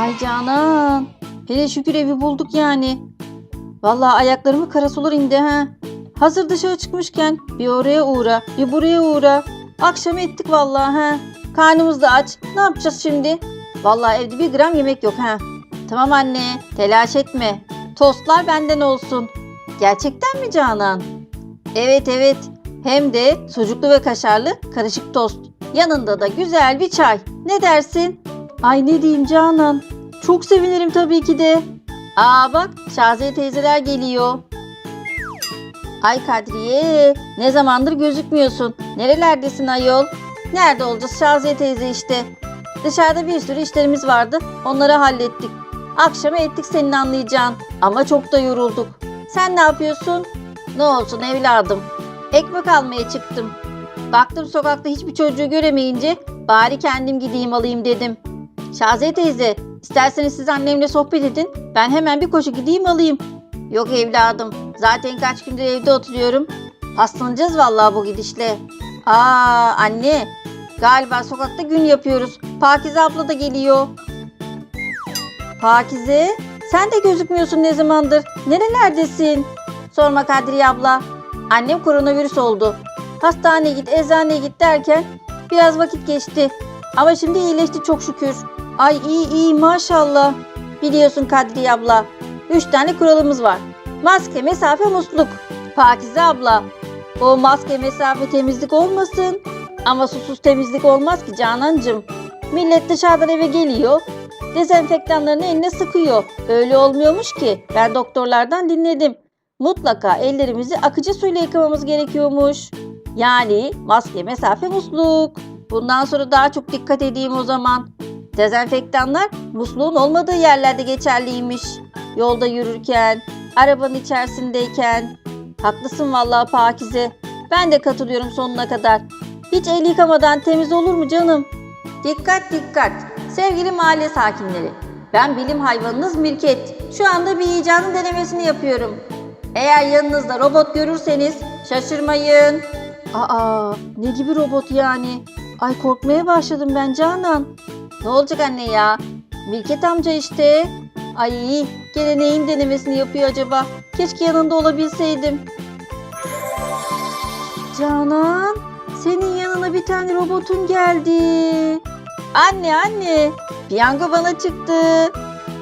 Ay Canan. Hele şükür evi bulduk yani. Vallahi ayaklarımı karasolar indi ha. Hazır dışarı çıkmışken bir oraya uğra, bir buraya uğra. Akşam ettik vallahi ha. Karnımız da aç. Ne yapacağız şimdi? Vallahi evde bir gram yemek yok ha. Tamam anne, telaş etme. Tostlar benden olsun. Gerçekten mi Canan? Evet evet. Hem de sucuklu ve kaşarlı karışık tost. Yanında da güzel bir çay. Ne dersin? Ay ne diyeyim Canan. Çok sevinirim tabii ki de. Aa bak Şaziye teyzeler geliyor. Ay Kadriye ne zamandır gözükmüyorsun. Nerelerdesin ayol? Nerede olacağız Şaziye teyze işte. Dışarıda bir sürü işlerimiz vardı. Onları hallettik. Akşama ettik senin anlayacağın. Ama çok da yorulduk. Sen ne yapıyorsun? Ne olsun evladım. Ekmek almaya çıktım. Baktım sokakta hiçbir çocuğu göremeyince bari kendim gideyim alayım dedim. Şaziye teyze isterseniz siz annemle sohbet edin. Ben hemen bir koşu gideyim alayım. Yok evladım. Zaten kaç gündür evde oturuyorum. Paslanacağız vallahi bu gidişle. Aa anne. Galiba sokakta gün yapıyoruz. Pakize abla da geliyor. Pakize sen de gözükmüyorsun ne zamandır. Nerelerdesin? Sorma Kadriye abla. Annem koronavirüs oldu. Hastaneye git, eczaneye git derken biraz vakit geçti. Ama şimdi iyileşti çok şükür. Ay iyi iyi maşallah. Biliyorsun Kadriye abla. Üç tane kuralımız var. Maske, mesafe, musluk. Pakize abla. O maske, mesafe, temizlik olmasın. Ama susuz temizlik olmaz ki Canancım. Millet dışarıdan eve geliyor. Dezenfektanlarını eline sıkıyor. Öyle olmuyormuş ki. Ben doktorlardan dinledim. Mutlaka ellerimizi akıcı suyla yıkamamız gerekiyormuş. Yani maske, mesafe, musluk. Bundan sonra daha çok dikkat edeyim o zaman. Dezenfektanlar musluğun olmadığı yerlerde geçerliymiş. Yolda yürürken, arabanın içerisindeyken. Haklısın vallahi Pakize. Ben de katılıyorum sonuna kadar. Hiç el yıkamadan temiz olur mu canım? Dikkat dikkat. Sevgili mahalle sakinleri. Ben bilim hayvanınız Mirket. Şu anda bir icadın denemesini yapıyorum. Eğer yanınızda robot görürseniz şaşırmayın. Aa, ne gibi robot yani? Ay korkmaya başladım ben Canan. Ne olacak anne ya? Mirket amca işte. Ay gene neyin denemesini yapıyor acaba? Keşke yanında olabilseydim. Canan, senin yanına bir tane robotun geldi. Anne anne, piyango bana çıktı.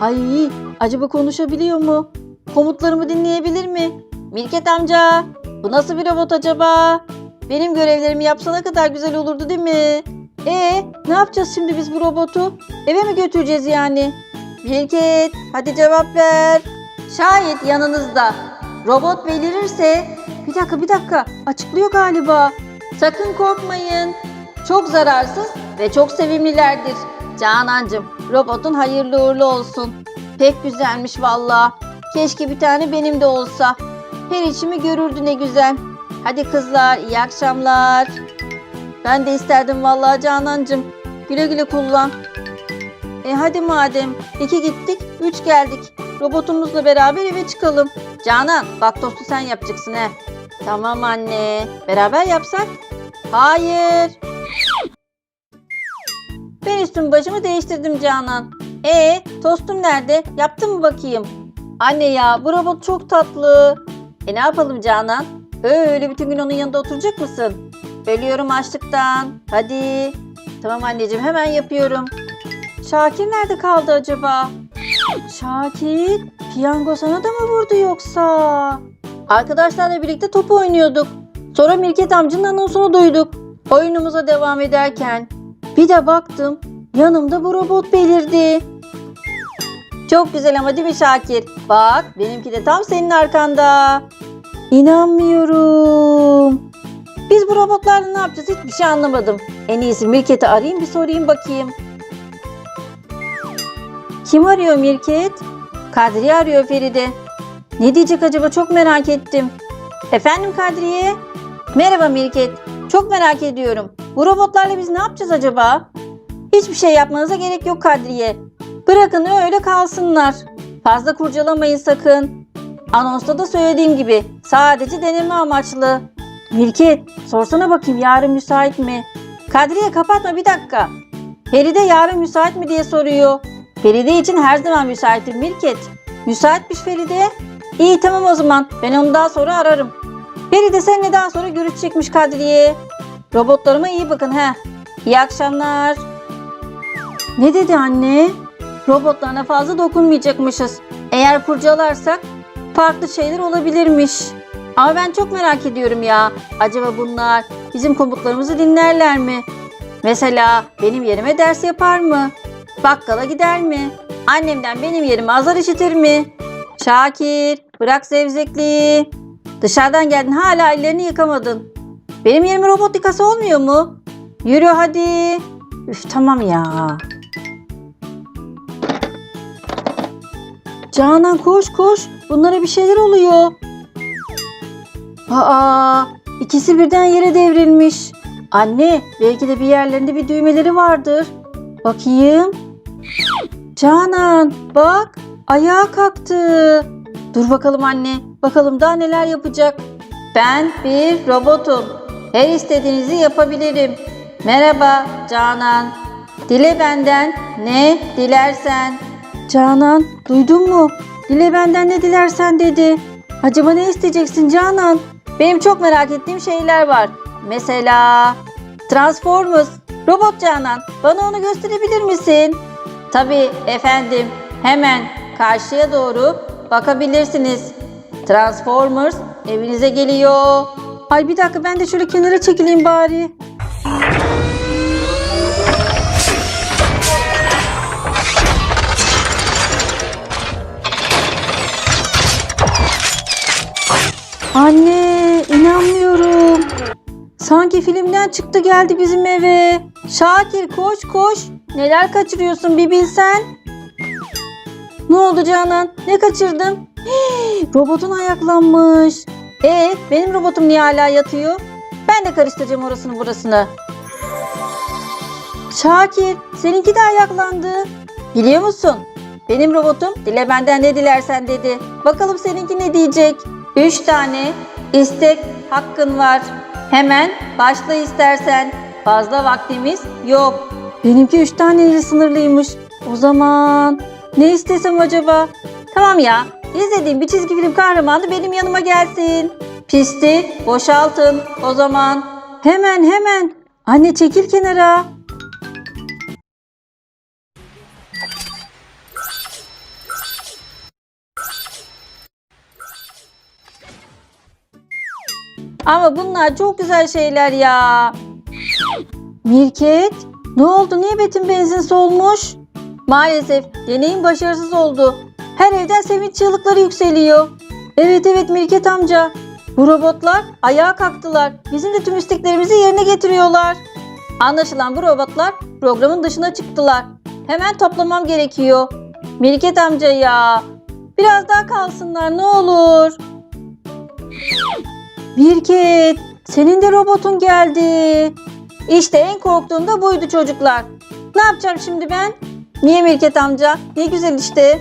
Ay, acaba konuşabiliyor mu? Komutlarımı dinleyebilir mi? Mirket amca, bu nasıl bir robot acaba? Benim görevlerimi yapsa ne kadar güzel olurdu değil mi? E ne yapacağız şimdi biz bu robotu? Eve mi götüreceğiz yani? Mirket, hadi cevap ver. Şayet yanınızda robot belirirse... Bir dakika bir dakika açıklıyor galiba. Sakın korkmayın. Çok zararsız ve çok sevimlilerdir. Canancım robotun hayırlı uğurlu olsun. Pek güzelmiş valla. Keşke bir tane benim de olsa. Her içimi görürdü ne güzel. Hadi kızlar iyi akşamlar. Ben de isterdim vallahi Canancım. Güle güle kullan. E hadi madem. iki gittik, üç geldik. Robotumuzla beraber eve çıkalım. Canan bak tostu sen yapacaksın he. Tamam anne. Beraber yapsak? Hayır. Ben üstüm başımı değiştirdim Canan. E tostum nerede? Yaptın mı bakayım? Anne ya bu robot çok tatlı. E ne yapalım Canan? Öyle bütün gün onun yanında oturacak mısın? Ölüyorum açlıktan. Hadi. Tamam anneciğim hemen yapıyorum. Şakir nerede kaldı acaba? Şakir, piyango sana da mı vurdu yoksa? Arkadaşlarla birlikte top oynuyorduk. Sonra Mirket amcanın anonsunu duyduk. Oyunumuza devam ederken bir de baktım yanımda bu robot belirdi. Çok güzel ama değil mi Şakir? Bak benimki de tam senin arkanda. İnanmıyorum. Biz bu robotlarla ne yapacağız hiçbir şey anlamadım. En iyisi Mirket'i arayayım bir sorayım bakayım. Kim arıyor Mirket? Kadriye arıyor Feride. Ne diyecek acaba çok merak ettim. Efendim Kadriye? Merhaba Mirket. Çok merak ediyorum. Bu robotlarla biz ne yapacağız acaba? Hiçbir şey yapmanıza gerek yok Kadriye. Bırakın öyle kalsınlar. Fazla kurcalamayın sakın. Anonsta da söylediğim gibi sadece deneme amaçlı. Mirket sorsana bakayım yarın müsait mi? Kadriye kapatma bir dakika. Feride yarın müsait mi diye soruyor. Feride için her zaman müsaitim Mirket. Müsaitmiş Feride. İyi tamam o zaman. Ben onu daha sonra ararım. Feride seninle daha sonra görüşecekmiş Kadriye. Robotlarıma iyi bakın he. İyi akşamlar. Ne dedi anne? Robotlarına fazla dokunmayacakmışız. Eğer kurcalarsak farklı şeyler olabilirmiş. Ama ben çok merak ediyorum ya. Acaba bunlar bizim komutlarımızı dinlerler mi? Mesela benim yerime ders yapar mı? Bakkala gider mi? Annemden benim yerime azar işitir mi? Şakir, bırak zevzekliği. Dışarıdan geldin hala ellerini yıkamadın. Benim yerime robot yıkası olmuyor mu? Yürü hadi. Üf tamam ya. Canan koş koş. Bunlara bir şeyler oluyor. Aa, ikisi birden yere devrilmiş. Anne, belki de bir yerlerinde bir düğmeleri vardır. Bakayım. Canan, bak, ayağa kalktı. Dur bakalım anne, bakalım daha neler yapacak. Ben bir robotum. Her istediğinizi yapabilirim. Merhaba Canan. Dile benden ne dilersen. Canan, duydun mu? Dile benden ne dilersen dedi. Acaba ne isteyeceksin Canan? Benim çok merak ettiğim şeyler var. Mesela Transformers, Robot Canan. Bana onu gösterebilir misin? Tabii efendim. Hemen karşıya doğru bakabilirsiniz. Transformers evinize geliyor. Ay bir dakika ben de şöyle kenara çekileyim bari. Anne inanmıyorum. Sanki filmden çıktı geldi bizim eve. Şakir koş koş. Neler kaçırıyorsun bir bilsen. Ne oldu Canan? Ne kaçırdım? Hii, robotun ayaklanmış. E benim robotum niye hala yatıyor? Ben de karıştıracağım orasını burasını. Şakir seninki de ayaklandı. Biliyor musun? Benim robotum dile benden ne dilersen dedi. Bakalım seninki ne diyecek? Üç tane istek hakkın var. Hemen başla istersen. Fazla vaktimiz yok. Benimki üç taneyle sınırlıymış. O zaman ne istesem acaba? Tamam ya. İzlediğim bir çizgi film kahramanı benim yanıma gelsin. Pisti boşaltın o zaman. Hemen hemen. Anne çekil kenara. Ama bunlar çok güzel şeyler ya. Mirket, ne oldu? Niye Betin benzin solmuş? Maalesef deneyim başarısız oldu. Her evden sevinç çığlıkları yükseliyor. Evet evet Mirket amca. Bu robotlar ayağa kalktılar. Bizim de tüm isteklerimizi yerine getiriyorlar. Anlaşılan bu robotlar programın dışına çıktılar. Hemen toplamam gerekiyor. Mirket amca ya. Biraz daha kalsınlar ne olur. Birket, senin de robotun geldi. İşte en korktuğum da buydu çocuklar. Ne yapacağım şimdi ben? Niye Mirket amca? Ne güzel işte.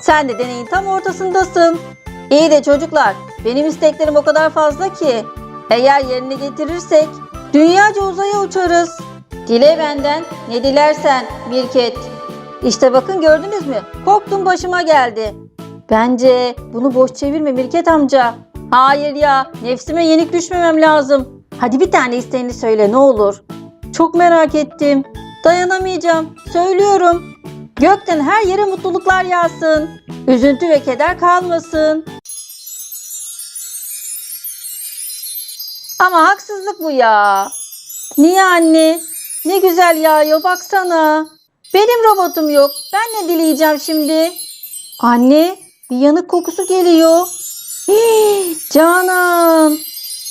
Sen de deneyin tam ortasındasın. İyi de çocuklar, benim isteklerim o kadar fazla ki. Eğer yerine getirirsek dünyaca uzaya uçarız. Dile benden ne dilersen Mirket. İşte bakın gördünüz mü? Korktum başıma geldi. Bence bunu boş çevirme Mirket amca. Hayır ya, nefsime yenik düşmemem lazım. Hadi bir tane isteğini söyle ne olur. Çok merak ettim. Dayanamayacağım. Söylüyorum. Gökten her yere mutluluklar yağsın. Üzüntü ve keder kalmasın. Ama haksızlık bu ya. Niye anne? Ne güzel yağıyor baksana. Benim robotum yok. Ben ne dileyeceğim şimdi? Anne, bir yanık kokusu geliyor. Hii, Canan,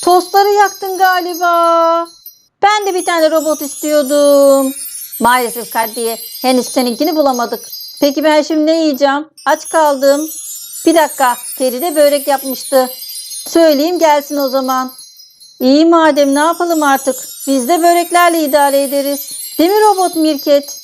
tostları yaktın galiba. Ben de bir tane robot istiyordum. Maalesef Kadriye, henüz seninkini bulamadık. Peki ben şimdi ne yiyeceğim? Aç kaldım. Bir dakika, Feride börek yapmıştı. Söyleyeyim gelsin o zaman. İyi madem ne yapalım artık. Biz de böreklerle idare ederiz. Değil mi robot Mirket?